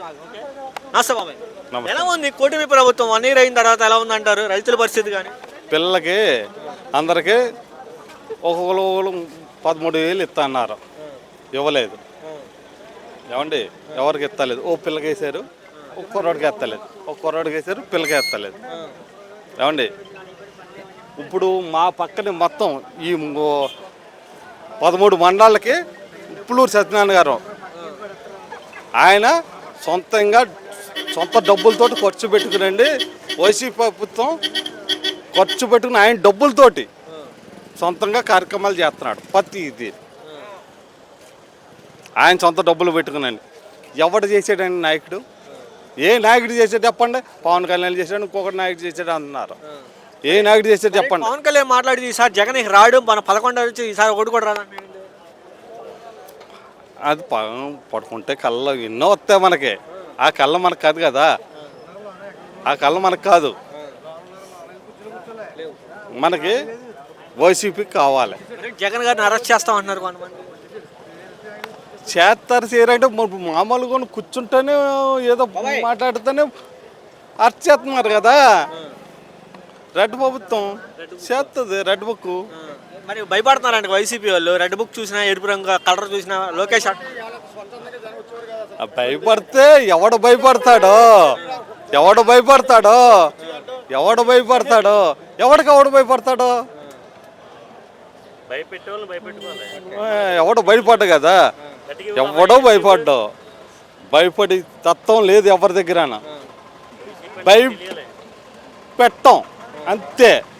నమస్తే. బాబాయ్. నమస్తే. ఎలా ఉంది? కూటమి ప్రభుత్వం వన్ ఇయర్ అయిన తర్వాత ఎలా ఉంది అంటారు రైతుల పరిస్థితి కానీ? పిల్లలకి అందరికీ ఒక్కొక్కరు పదమూడు వేలు ఇస్తా అన్నారు. ఇవ్వలేదు. ఏమండి? ఎవరికి ఎత్తలేదు ఓ పిల్లకి వేసారు ఒక కుర్రాడికి ఎత్తలేదు ఒక కుర్రాడికి వేసారు పిల్లకి ఎత్తలేదు ఏమండి? ఇప్పుడు మా పక్కన మొత్తం ఈ మో- పదమూడు మండలాలకి ఉప్పులూరు సత్యనారాయణ గారు. ఆయన సొంతంగా సొంత డబ్బులతోటి ఖర్చు పెట్టుకునండి. వైసీపీ ప్రభుత్వం ఖర్చు పెట్టుకుని ఆయన డబ్బులతోటి సొంతంగా కార్యక్రమాలు చేస్తున్నాడు. ప్రతి ఇది. ఆయన సొంత డబ్బులు పెట్టుకునండి. ఎవడు చేసాడండి నాయకుడు? ఏ నాయకుడు చేసాడు చెప్పండి? పవన్ కళ్యాణ్ చేశాడు ఇంకొకటి నాయకుడు చేశాడు అంటున్నారు ఏ నాయకుడు చేసాడు చెప్పండి? పవన్ కళ్యాణ్ మాట్లాడి ఈసారి జగన్ ఇక రాడు మన పదకొండు వచ్చి ఈసారి ఒకటి కూడా రాదండి. అది పడుకుంటే కళ్ళ ఎన్నో వస్తాయి మనకి. ఆ కళ్ళ మనకు కాదు కదా. ఆ కళ్ళ మనకు కాదు. మనకి వైసీపీ కావాలి. జగన్ గారిని అరెస్ట్ చేస్తాం అంటున్నారు కొంతమంది. చేస్తారు చేయరంటే మామూలుగా కూర్చుంటేనే ఏదో మాట్లాడితేనే అర్చ్ చేస్తున్నారు కదా. రెడ్ ప్రభుత్వం చేస్తుంది రెడ్ బుక్ మరి భయపడుతున్నారండి వైసీపీ వాళ్ళు. రెడ్ బుక్ చూసినా ఎరుపు రంగు కలర్ చూసినా లోకేష్ భయపడితే ఎవడు భయపడతాడో? ఎవడు భయపడతాడో? ఎవడు భయపడతాడో? ఎవడికి ఎవడు భయపడతాడో? ఎవడు భయపడ్డు కదా? ఎవడో భయపడ్డావు భయపడి తత్వం లేదు ఎవరి దగ్గర భయ పెట్టం అంతే.